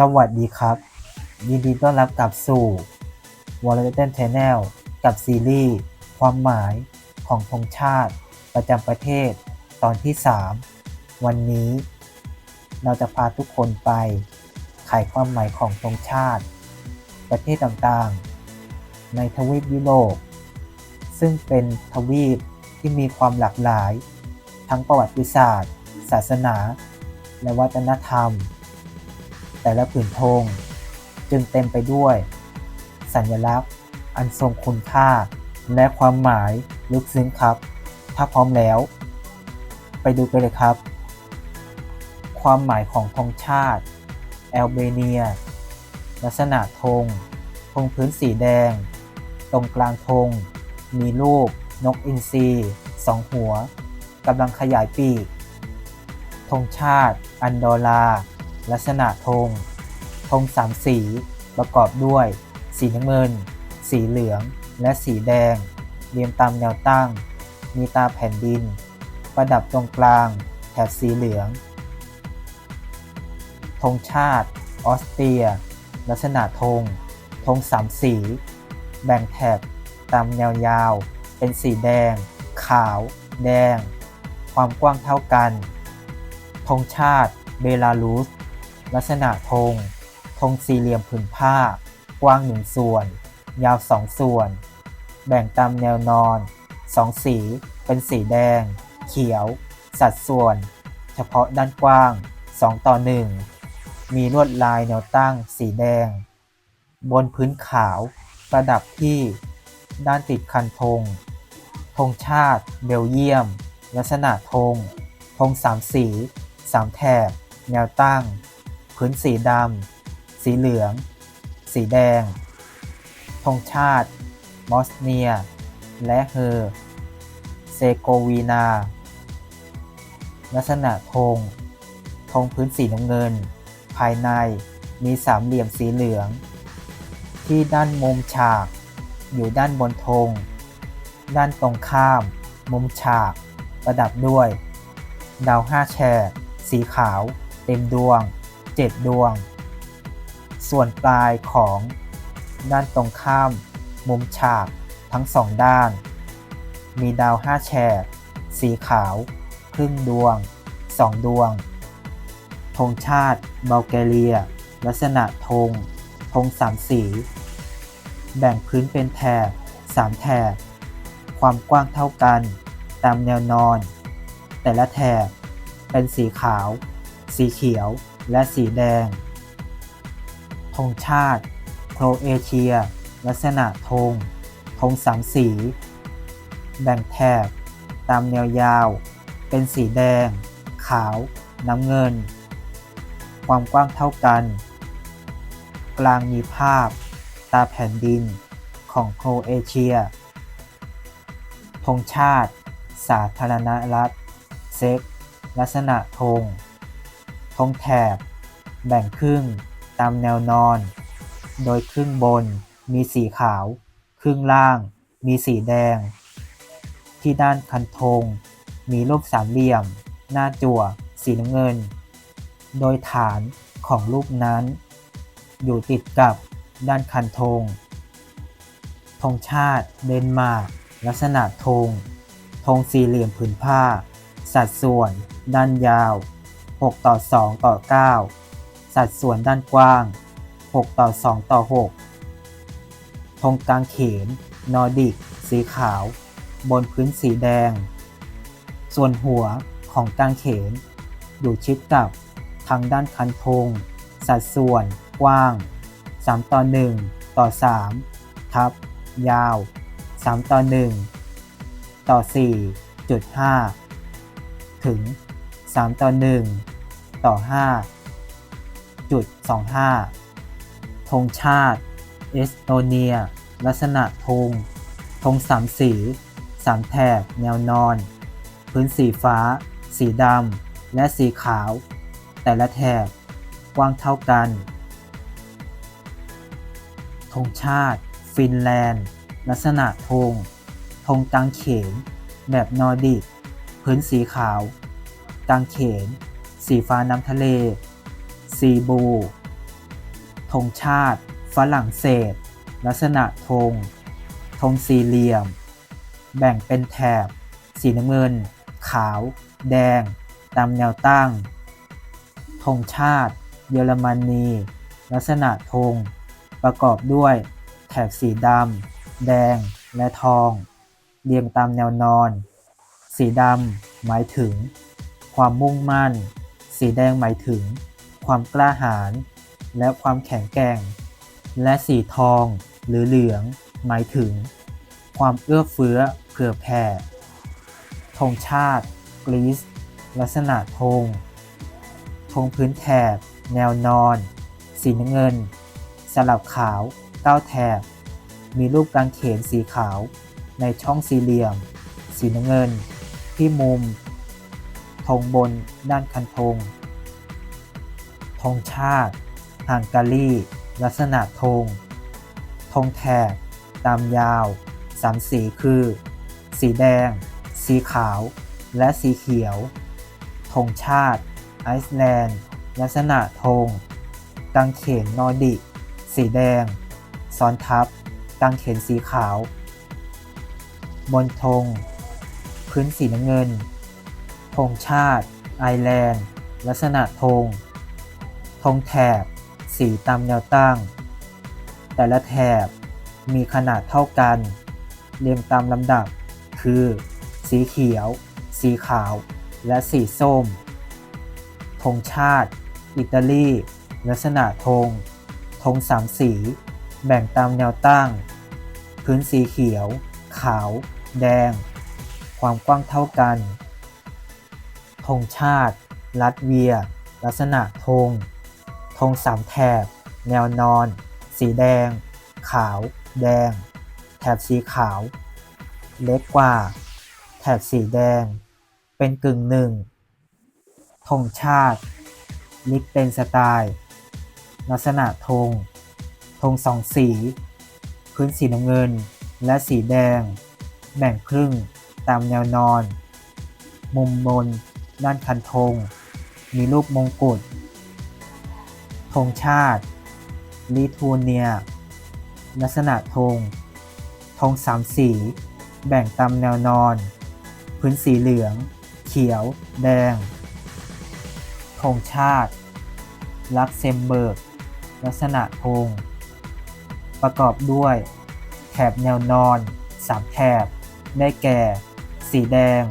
สวัสดีครับ ยินดีต้อนรับกลับสู่ w a l l e t Channel กับซีรีส์ความหมายของธงชาติ ประจำประเทศตอนที่ 3 วันนี้ เราจะพาทุกคนไปไขความหมายของธงชาติ ประเทศต่างๆ ในทวีปยุโรปซึ่งเป็นทวีปที่มีความหลากหลาย ทั้งประวัติศาสตร์ ศาสนา และวัฒนธรรม แต่ละผืนธงจึงเต็มไปด้วย สัญลักษณ์ อันทรงคุณค่า และความหมายลึกซึ้งครับ ถ้าพร้อมแล้ว ไปดูกันเลยครับ ความหมายของธงชาติ แอลเบเนีย ลักษณะธงธงพื้นสีแดง ตรงกลางธง มีรูปนกอินทรีสองหัวกำลังขยายปีกธงชาติ อันดอรา ลักษณะธง ธงสามสี ประกอบด้วย สีน้ำเงิน สีเหลือง และสีแดง เรียงตามแนวตั้ง มีตาแผ่นดิน ประดับตรงกลาง แถบสีเหลือง ธงชาติ ออสเตรีย ลักษณะธง ธงสามสี แบ่งแถบตามแนวยาว เป็นสีแดง ขาว แดง ความกว้างเท่ากันธงชาติเบลารุส ลักษณะธง ธงสี่เหลี่ยมผืนผ้า กว้างหนึ่งส่วน ยาวสองส่วน แบ่งตามแนวนอนสองสี เป็นสีแดง เขียว สัดส่วน เฉพาะด้านกว้าง 2 ต่อ 1 มีลวดลายแนวตั้งสีแดง บนพื้นขาว ประดับที่ ด้านติดคันธง ธงชาติ เบลเยียม ลักษณะธง ธงสามสีสามแถบ แนวตั้ง พื้นสีดำ สีเหลือง สีแดง ธงชาติ มอสเนีย และเฮอร์เซโกวีนา ลักษณะธง ธงพื้นสีน้ำเงิน ภายในมีสามเหลี่ยมสีเหลือง ที่ด้านมุมฉาก อยู่ด้านบนธง ด้านตรงข้าม มุมฉาก ประดับด้วย ดาวห้าแฉกสีขาว เต็มดวง 7 ดวง ส่วนปลายของด้านตรงข้าม มุมฉากทั้งสองด้าน มีดาวห้าแฉก สีขาว ครึ่งดวง 2 ดวง ธงชาติเบลแกเรีย ลักษณะธง ธงสามสี แบ่งพื้นเป็นแถบสามแถบ ความกว้างเท่ากัน ตามแนวนอน แต่ละแถบเป็นสีขาว สีเขียว และสีแดง ธงชาติ โครเอเชีย ลักษณะธง ธงสามสี แบ่งแถบ ตามแนวยาว เป็นสีแดง ขาว น้ำเงิน ความกว้างเท่ากัน กลางมีภาพ ตาแผ่นดินของโครเอเชีย ธงชาติ สาธารณรัฐ เซ็ก ลักษณะธง ธงแถบ แบ่งครึ่งตามแนวนอน โดยครึ่งบนมีสีขาว ครึ่งล่างมีสีแดง ที่ด้านคันธงมีรูปสามเหลี่ยม หน้าจั่ว สีน้ำเงิน โดยฐานของรูปนั้น อยู่ติดกับด้านคันธง ธงชาติเดนมาร์กลักษณะธง ธงสี่เหลี่ยมผืนผ้า สัดส่วน ด้านยาว 6 ต่อ 2 ต่อ 9 สัดส่วนด้านกว้าง 6 ต่อ 2 ต่อ 6 ธงกลางเขน นอร์ดิก สีขาว บนพื้นสีแดง ส่วนหัวของกลางเขน อยู่ชิดกับทางด้านคันธง สัดส่วนกว้าง 3 ต่อ 1 ต่อ 3 ทับ ยาว 3 ต่อ 1 ต่อ 4.5 ถึง 3 ต่อ 1 ต่อ 5 จุด 25 ธงชาติ เอสโตเนีย ลักษณะธง ธงสามสี สามแถบ แนวนอน พื้นสีฟ้า สีดำ และสีขาว แต่ละแถบ กว้างเท่ากัน ธงชาติ ฟินแลนด์ ลักษณะธง ธงกางเขน แบบนอร์ดิก พื้นสีขาวกางเขน สีฟ้าน้ำทะเล ซีบูธงชาติ ฝรั่งเศส ลักษณะธง ธงสี่เหลี่ยม แบ่งเป็นแถบ สีน้ำเงิน ขาว แดง ตามแนวตั้ง ธงชาติ เยอรมนี ลักษณะธง ประกอบด้วย แถบสีดำ แดง และทอง เรียงตามแนวนอน สีดำ หมายถึง ความมุ่งมั่น สีแดงหมายถึง ความกล้าหาญและความแข็งแกร่ง และสีทองหรือเหลือง หมายถึง ความเอื้อเฟื้อเผื่อแผ่ธงชาติกรีซลักษณะธงธงพื้นแถบ แนวนอน สีน้ำเงิน สลับขาวเก้าแถบ มีรูปกางเขนสีขาว ในช่องสี่เหลี่ยม สีน้ำเงิน ที่มุม ธงบนด้านคันธงธงชาติฮังการี ลักษณะธงธงแถบตามยาวสามสีคือ สีแดง สีขาว และสีเขียวธงชาติ ไอซ์แลนด์ ลักษณะธงกางเขนนอร์ดิก สีแดง ซ้อนทับกางเขนสีขาว บนธง พื้นสีน้ำเงิน ธงชาติ ไอแลนด์ ลักษณะธง ธงแถบ สีตามแนวตั้ง แต่ละแถบมีขนาดเท่ากัน เรียงตามลำดับ คือ สีเขียว สีขาว และสีส้ม ธงชาติ อิตาลี ลักษณะธง ธงสามสี แบ่งตามแนวตั้ง พื้นสีเขียว ขาว แดง ความกว้างเท่ากัน ธงชาติ ลัตเวีย ลักษณะธง ธงสามแถบ แนวนอน สีแดง ขาว แดง แถบสีขาว เล็กกว่า แถบสีแดง เป็นกึ่งหนึ่ง ธงชาติ ลิกเตนสไตล์ ลักษณะธง ธงสองสี พื้นสีน้ำเงิน และสีแดง แบ่งครึ่งตามแนวนอน มุมบน ด้านคันธง มีรูปมงกุฎธงชาติ ลิทัวเนีย ลักษณะธง ธงสามสี แบ่งตามแนวนอน พื้นสีเหลือง เขียว แดง ธงชาติ ลักเซมเบิร์ก ลักษณะธง ประกอบด้วย แถบแนวนอนสามแถบ ได้แก่ สีแดง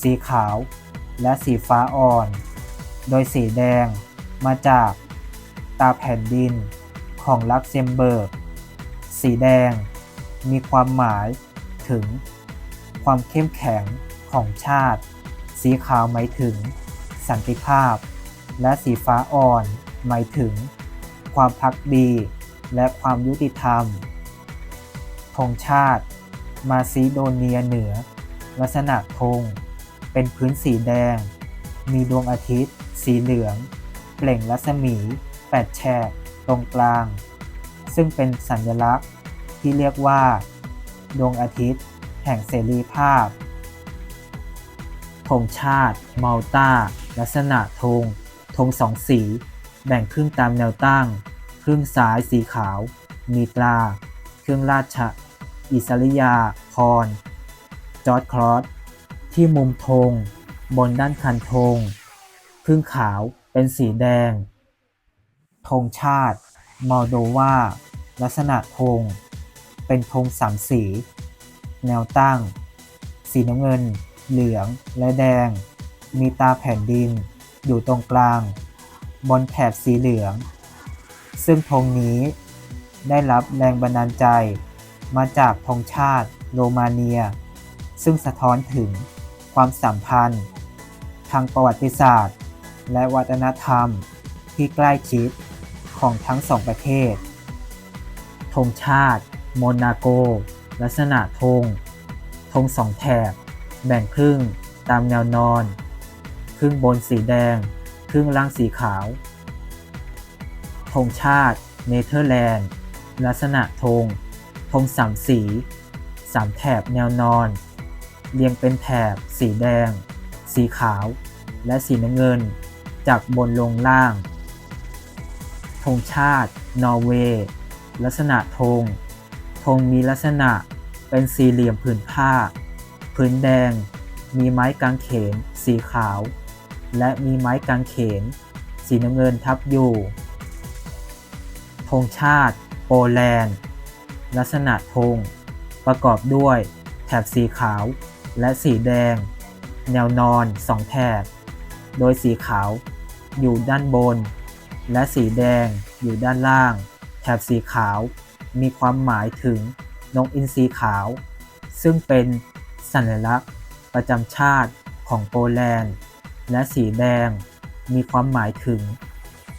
สีขาว และสีฟ้าอ่อน โดยสีแดงมาจากตาแผ่นดินของลักเซมเบิร์ก สีแดงมีความหมายถึง ความเข้มแข็งของชาติ สีขาวหมายถึง สันติภาพ และสีฟ้าอ่อนหมายถึง ความพักดีและความยุติธรรมธงชาติ มาซิโดเนียเหนือ ลักษณะธง เป็นพื้นสีแดง มีดวงอาทิตย์ สีเหลือง เปล่งรัศมีแปดแฉกตรงกลาง ซึ่งเป็นสัญลักษณ์ที่เรียกว่า ดวงอาทิตย์ แห่งเสรีภาพธงชาติมัลตาลักษณะธงธงสองสี แบ่งครึ่งตามแนวตั้ง ครึ่งซ้ายสีขาว มีตรา เครื่องราชอิสริยาภรณ์จอร์ดคลอส ที่มุมธงบนด้านคันธงครึ่งขาวเป็นสีแดง ธงชาติมอลโดวาลักษณะธง เป็นธงสามสี แนวตั้ง สีน้ำเงิน เหลือง และแดง มีตาแผ่นดิน อยู่ตรงกลาง บนแถบสีเหลือง ซึ่งธงนี้ได้รับแรงบันดาลใจ มาจากธงชาติโรมาเนีย ซึ่งสะท้อนถึง ความสัมพันธ์ ทางประวัติศาสตร์ และวัฒนธรรมที่ใกล้ชิดของทั้งสองประเทศ ธงชาติโมนาโก ลักษณะธง ธงสองแถบ แบ่งครึ่งตามแนวนอน ครึ่งบนสีแดง ครึ่งล่างสีขาว ธงชาติเนเธอร์แลนด์ ลักษณะธง ธงสามสี สามแถบแนวนอน เรียงเป็นแถบ สีแดง สีขาว และสีน้ำเงิน จากบนลงล่าง ธงชาติ นอร์เวย์ ลักษณะธง ธงมีลักษณะเป็นสี่เหลี่ยมผืนผ้า ผืนแดง มีไม้กางเขน สีขาว และมีไม้กางเขน สีน้ำเงินทับอยู่ ธงชาติ โปแลนด์ ลักษณะธงประกอบด้วยแถบสีขาว และสีแดง แนวนอนสองแถบ โดยสีขาวอยู่ด้านบน และสีแดงอยู่ด้านล่าง แถบสีขาวมีความหมายถึงนกอินทรีขาว ซึ่งเป็นสัญลักษณ์ประจำชาติของโปแลนด์ และสีแดงมีความหมายถึง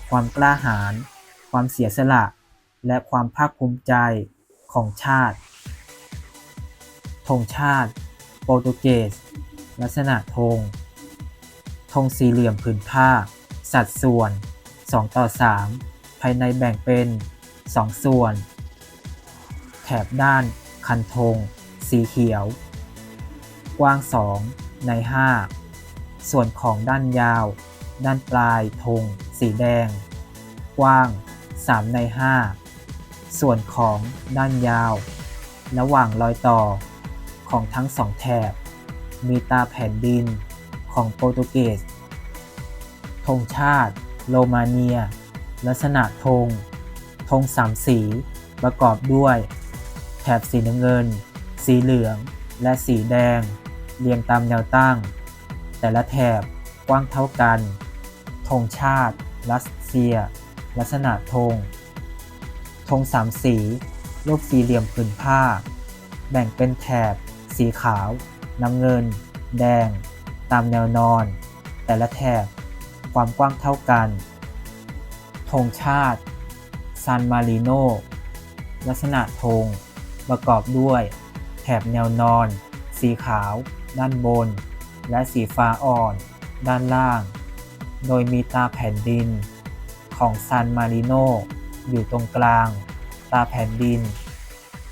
ความกล้าหาญความเสียสละ และความภาคภูมิใจของชาติธงชาติ โปรตุเกส ลักษณะธง ธงสี่เหลี่ยมผืนผ้า สัดส่วน 2 ต่อ 3 ภายในแบ่งเป็น 2 ส่วน แถบด้านคันธง สีเขียว กว้าง 2 ใน 5 ส่วนของด้านยาว ด้านปลายธง สีแดง กว้าง 3 ใน 5 ส่วนของด้านยาว ระหว่างรอยต่อ ของทั้งสองแถบ มีตาแผ่นดินของโปรตุเกส ธงชาติ โรมาเนีย ลักษณะธง ธงสามสี ประกอบด้วย แถบสีน้ำเงิน สีเหลือง และสีแดง เรียงตามแนวตั้ง แต่ละแถบกว้างเท่ากัน ธงชาติ รัสเซีย ลักษณะธง ธงสามสี รูปสี่เหลี่ยมผืนผ้า แบ่งเป็นแถบ สีขาว น้ำเงิน แดง ตามแนวนอน แต่ละแถบ ความกว้างเท่ากัน ธงชาติ ซานมาริโน ลักษณะธง ประกอบด้วย แถบแนวนอน สีขาว ด้านบน และสีฟ้าอ่อน ด้านล่าง โดยมีตาแผ่นดิน ของซานมาริโนอยู่ตรงกลาง ตาแผ่นดิน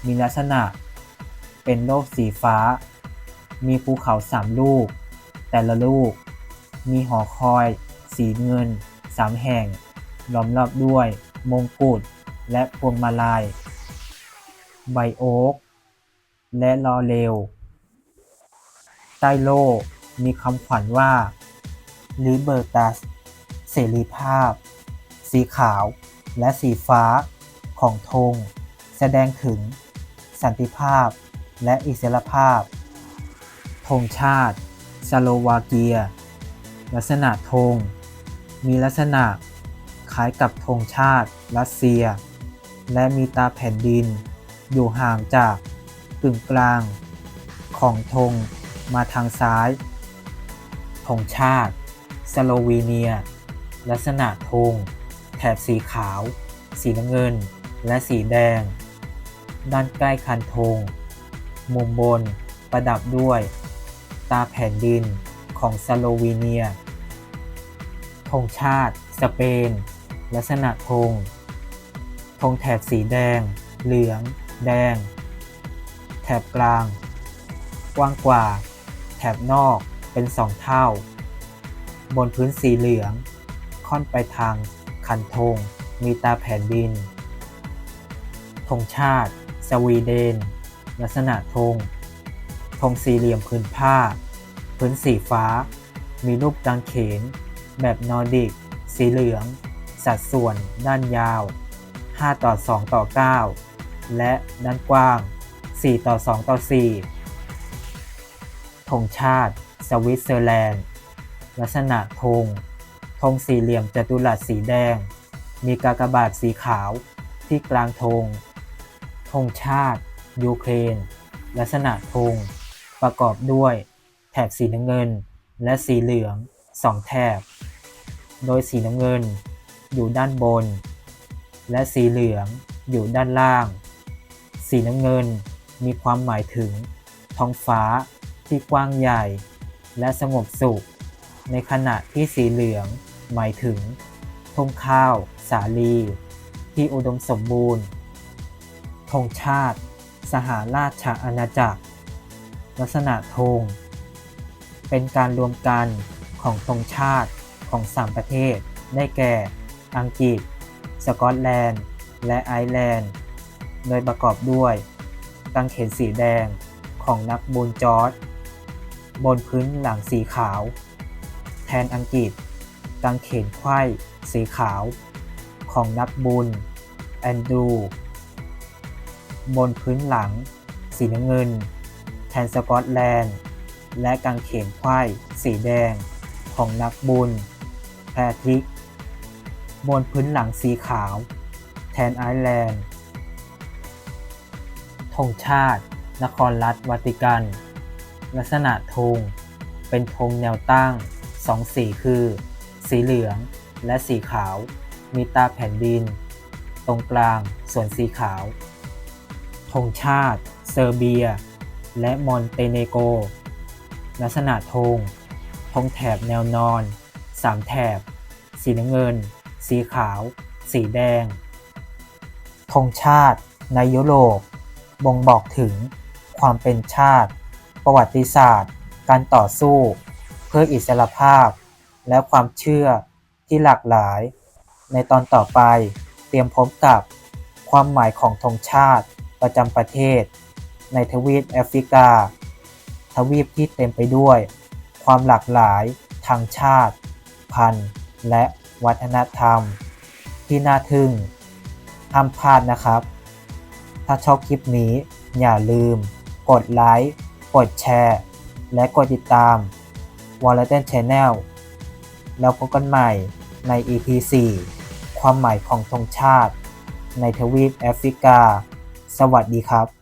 มีลักษณะ เป็นโลกสีฟ้า มีภูเขาสามลูก แต่ละลูก มีหอคอย สีเงินสามแห่ง ล้อมรอบด้วย มงกุฎและพวงมาลัย ใบโอ๊ก และลอเรลใต้โล่มีคำขวัญว่า Libertas เสรีภาพ สีขาวและสีฟ้าของธงแสดงถึงสันติภาพ และอิสรภาพ ธงชาติ สโลวาเกีย ลักษณะธง มีลักษณะคล้ายกับธงชาติ รัสเซีย และมีตาแผ่นดิน อยู่ห่างจากกึ่งกลาง ของธงมาทางซ้าย ธงชาติ สโลวีเนีย ลักษณะธง แถบสีขาว สีน้ำเงิน และสีแดง ด้านใกล้คันธง มุมบนประดับด้วย ตาแผ่นดินของสโลวีเนีย ธงชาติ สเปน ลักษณะธง ธงแถบสีแดง เหลือง แดง แถบกลาง กว้างกว่า แถบนอกเป็นสองเท่า บนพื้นสีเหลือง ค่อนไปทางคันธงมีตาแผ่นดิน ธงชาติ สวีเดน ลักษณะธงธงสี่เหลี่ยมผืนผ้า พื้นสีฟ้า มีรูปกางเขน แบบนอร์ดิก สีเหลือง สัดส่วน ด้านยาว 5 ต่อ 2 ต่อ 9 และด้านกว้าง 4 ต่อ 2 ต่อ 4ธงชาติ สวิตเซอร์แลนด์ ลักษณะธงธงสี่เหลี่ยมจัตุรัสสีแดง มีกากบาทสีขาวที่กลางธงธงชาติ ยูเครน ลักษณะธงประกอบด้วย แถบสีน้ำเงิน และสีเหลืองสองแถบ โดยสีน้ำเงินอยู่ด้านบน และสีเหลืองอยู่ด้านล่าง สีน้ำเงินมีความหมายถึง ท้องฟ้าที่กว้างใหญ่ และสงบสุข ในขณะที่สีเหลืองหมายถึงทุ่งข้าว สาลี ที่อุดมสมบูรณ์ธงชาติ สหราชอาณาจักร ลักษณะธงเป็นการรวมกันของธงชาติของ3ประเทศ ได้แก่ อังกฤษ สกอตแลนด์ และไอร์แลนด์ โดยประกอบด้วยกางเขนสีแดงของนักบุญจอร์จบนพื้นหลังสีขาว แทนอังกฤษกางเขนไขว้สีขาว ของนักบุญแอนดรู บนพื้นหลัง สีน้ำเงิน แทนสกอตแลนด์ และกางเขนไขว้สีแดง ของนักบุญ แพทริก บนพื้นหลังสีขาว แทนไอร์แลนด์ธงชาติ นครรัฐวาติกัน ลักษณะธงเป็นธงแนวตั้งสองสีคือ สีเหลืองและสีขาว มีตาแผ่นดิน ตรงกลางส่วนสีขาว ธงชาติ เซอร์เบีย และมอนเตเนโกรลักษณะธงธงแถบแนวนอน สามแถบ สีน้ำเงิน สีขาว สีแดง ธงชาติในยุโรปบ่งบอกถึงความเป็นชาติ ประวัติศาสตร์ การต่อสู้ เพื่ออิสรภาพ และความเชื่อที่หลากหลาย ในตอนต่อไปเตรียมพบกับความหมายของธงชาติ ประจำประเทศ ในทวีปแอฟริกา ทวีปที่เต็มไปด้วย ความหลากหลายทางชาติ พันธุ์ และวัฒนธรรม ที่น่าทึ่งห้ามพลาดนะครับ ถ้าชอบคลิปนี้อย่าลืม กดไลค์ กดแชร์ และกดติดตาม w a l l e t Channel แล้วพบกันใหม่ใน EP 4 ความหมายของธงชาติ ในทวีปแอฟริกา สวัสดีครับ